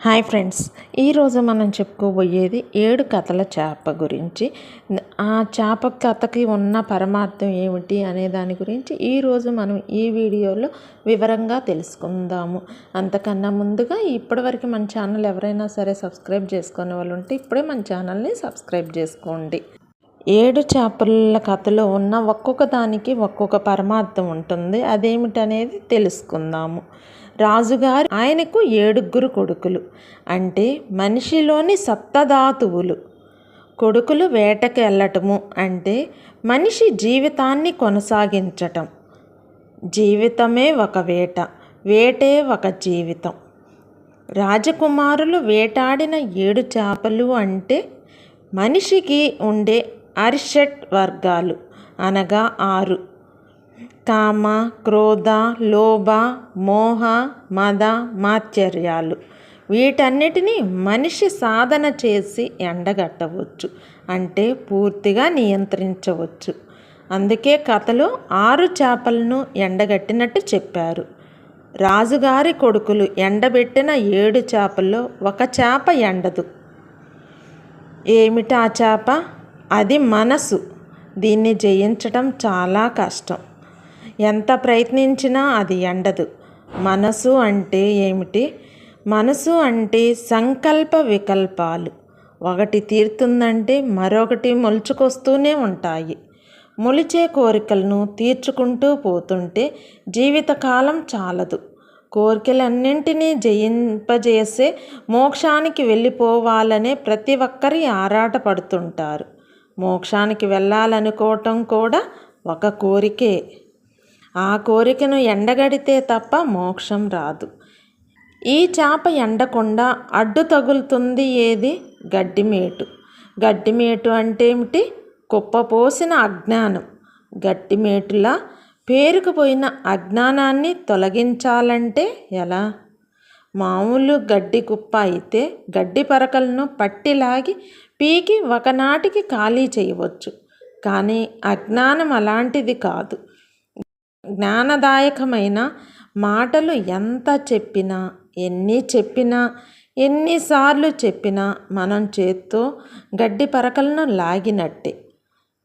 Hi friends ఈరోజు మనం చెప్పుకోబోయేది ఏడు కథల చేప గురించి. ఆ చేప కథకి ఉన్న పరమార్థం ఏమిటి అనే దాని గురించి ఈరోజు మనం ఈ వీడియోలో వివరంగా తెలుసుకుందాము. అంతకన్నా ముందుగా ఇప్పటివరకు మన ఛానల్ ఎవరైనా సరే సబ్స్క్రైబ్ చేసుకునే వాళ్ళు ఉంటే ఇప్పుడే మన ఛానల్ని సబ్స్క్రైబ్ చేసుకోండి. ఏడు చేపల కథలో ఉన్న ఒక్కొక్క దానికి ఒక్కొక్క పరమార్థం ఉంటుంది. అదేమిటనేది తెలుసుకుందాము. రాజుగారు ఆయనకు ఏడుగురు కొడుకులు. అంటే మనిషిలోని సప్తధాతువులు. కొడుకులు వేటకు వెళ్ళటము అంటే మనిషి జీవితాన్ని కొనసాగించటం. జీవితమే ఒక వేట వేటే ఒక జీవితం. రాజకుమారులు వేటాడిన ఏడు చేపలు అంటే మనిషికి ఉండే అరిషట్ వర్గాలు అనగా ఆరు. కామ క్రోధ లోభ మోహ మద మాత్సర్యాలు వీటన్నిటినీ మనిషి సాధన చేసి ఎండగట్టవచ్చు అంటే పూర్తిగా నియంత్రించవచ్చు. అందుకే కథలో ఆరు చేపలను ఎండగట్టినట్టు చెప్పారు. రాజుగారి కొడుకులు ఎండబెట్టిన ఏడు చేపల్లో ఒక చేప ఎండదు. ఏమిటి ఆ చేప? అది మనసు. దీన్ని జయించడం చాలా కష్టం. ఎంత ప్రయత్నించినా అది ఎండదు. మనసు అంటే ఏమిటి? మనసు అంటే సంకల్ప వికల్పాలు. ఒకటి తీరుతుందంటే మరొకటి మొలుచుకొస్తూనే ఉంటాయి. మొలిచే కోరికలను తీర్చుకుంటూ పోతుంటే జీవితకాలం చాలదు. కోరికలన్నింటినీ జయింపజేసే మోక్షానికి వెళ్ళిపోవాలనే ప్రతి ఒక్కరి ఆరాట పడుతుంటారు మోక్షానికి వెళ్ళాలనుకోవటం కూడా ఒక కోరికే. ఆ కోరికను ఎండగడితే తప్ప మోక్షం రాదు. ఈ చేప ఎండకుండా అడ్డు తగులుతుంది ఏది? గడ్డిమేటు. గడ్డిమేటు అంటే ఏమిటి కుప్పపోసిన అజ్ఞానం. గట్టిమేటులా పేరుకుపోయిన అజ్ఞానాన్ని తొలగించాలంటే ఎలా? మామూలు గడ్డి కుప్ప అయితే గడ్డి పరకలను పట్టిలాగి పీకి ఒకనాటికి ఖాళీ చేయవచ్చు. కానీ అజ్ఞానం అలాంటిది కాదు. జ్ఞానదాయకమైన మాటలు ఎంత చెప్పినా ఎన్ని చెప్పినా ఎన్నిసార్లు చెప్పినా మనం చేత్తో గడ్డి పరకలను లాగినట్టే.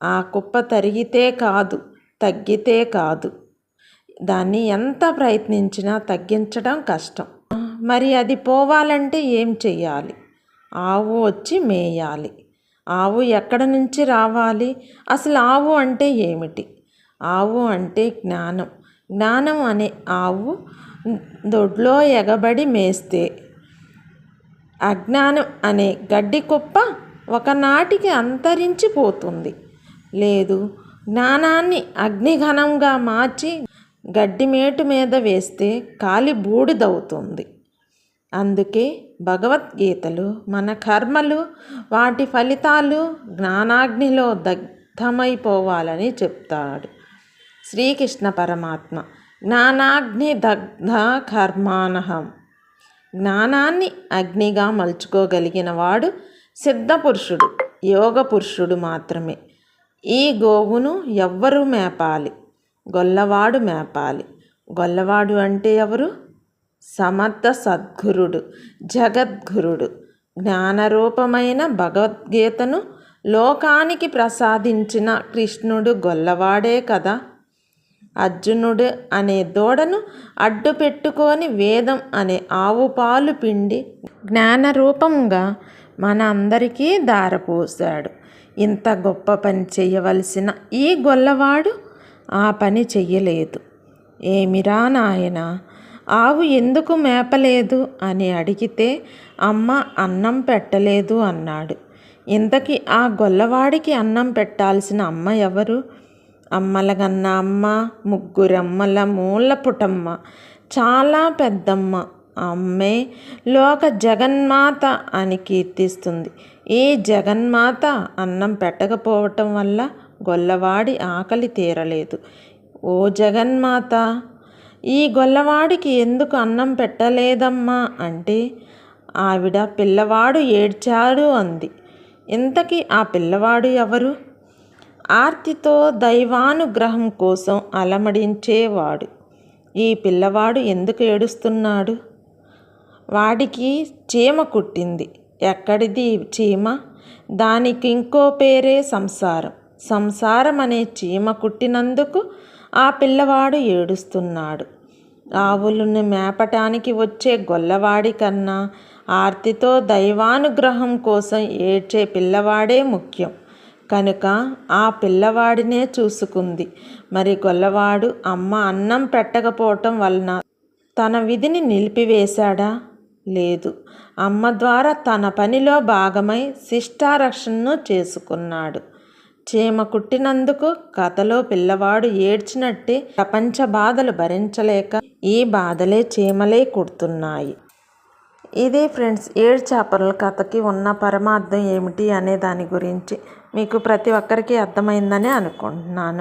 ఆ కుప్ప తరిగితే కాదు తగ్గితే కాదు. దాన్ని ఎంత ప్రయత్నించినా తగ్గించడం కష్టం. మరి అది పోవాలంటే ఏం చెయ్యాలి? ఆవు వచ్చి మేయాలి. ఆవు ఎక్కడ నుంచి రావాలి? అసలు ఆవు అంటే ఏమిటి? ఆవు అంటే జ్ఞానం. జ్ఞానం అనే ఆవు దొడ్లో ఎగబడి మేస్తే. అజ్ఞానం అనే గడ్డి కుప్ప ఒకనాటికి అంతరించిపోతుంది లేదు జ్ఞానాన్ని అగ్నిఘనంగా మార్చి గడ్డిమేటు మీద వేస్తే కాలి బూడిదవుతుంది. అందుకే భగవద్గీతలు మన కర్మలు వాటి ఫలితాలు జ్ఞానాగ్నిలో దగ్ధమైపోవాలని చెప్తాడు. శ్రీకృష్ణ పరమాత్మ. జ్ఞానాగ్ని దగ్ధ కర్మానహం జ్ఞానాన్ని అగ్నిగా మలుచుకోగలిగిన వాడు సిద్ధపురుషుడు యోగ పురుషుడు మాత్రమే. ఈ గోవును ఎవ్వరు మేపాలి గొల్లవాడు మేపాలి. గొల్లవాడు అంటే ఎవరు? సమర్థ సద్గురుడు జగద్గురుడు. జ్ఞానరూపమైన భగవద్గీతను లోకానికి ప్రసాదించిన కృష్ణుడు గొల్లవాడే కదా. అర్జునుడు అనే దూడను అడ్డు పెట్టుకొని వేదం అనే ఆవు పాలు పిండి జ్ఞానరూపంగా మన అందరికీ దారపోశాడు ఇంత గొప్ప పని చేయవలసిన ఈ గొల్లవాడు ఆ పని చెయ్యలేదు. ఏమిరా నాయన ఆవు ఎందుకు మేపలేదు అని అడిగితే అమ్మ అన్నం పెట్టలేదు అన్నాడు. ఇంతకీ ఆ గొల్లవాడికి అన్నం పెట్టాల్సిన అమ్మ ఎవరు? అమ్మలగన్న అమ్మ ముగ్గురమ్మల మూల పుటమ్మ చాలా పెద్దమ్మ. అమ్మే లోక జగన్మాత అని కీర్తిస్తుంది. ఈ జగన్మాత అన్నం పెట్టకపోవటం వల్ల గొల్లవాడి ఆకలి తీరలేదు. ఓ జగన్మాత ఈ గొల్లవాడికి ఎందుకు అన్నం పెట్టలేదమ్మా? అంటే ఆవిడ పిల్లవాడు ఏడ్చాడు అంది. ఇంతకీ ఆ పిల్లవాడు ఎవరు? ఆర్తితో దైవానుగ్రహం కోసం అలమడించేవాడు. ఈ పిల్లవాడు ఎందుకు ఏడుస్తున్నాడు? వాడికి చీమ కుట్టింది. ఎక్కడిది చీమ? దానికి ఇంకో పేరే సంసారం. సంసారం అనే చీమ కుట్టినందుకు ఆ పిల్లవాడు ఏడుస్తున్నాడు. ఆవులను మేపటానికి వచ్చే గొల్లవాడి కన్నా ఆర్తితో దైవానుగ్రహం కోసం ఏడ్చే పిల్లవాడే ముఖ్యం. కనుక ఆ పిల్లవాడినే చూసుకుంది. మరి గొల్లవాడు అమ్మ అన్నం పెట్టకపోవటం వలన తన విధిని నిలిపివేశాడా? లేదు. అమ్మ ద్వారా తన పనిలో భాగమై శిష్టారక్షణను చేసుకున్నాడు. చీమ కుట్టినందుకు కథలో పిల్లవాడు ఏడ్చినట్టే ప్రపంచ బాధలు భరించలేక ఈ బాధలే చీమలే కుడుతున్నాయి. ఇదే ఫ్రెండ్స్ ఏడు చేపల కథకి ఉన్న పరమార్థం ఏమిటి అనే దాని గురించి మీకు ప్రతి ఒక్కరికి అర్థమైందని అనుకుంటున్నాను.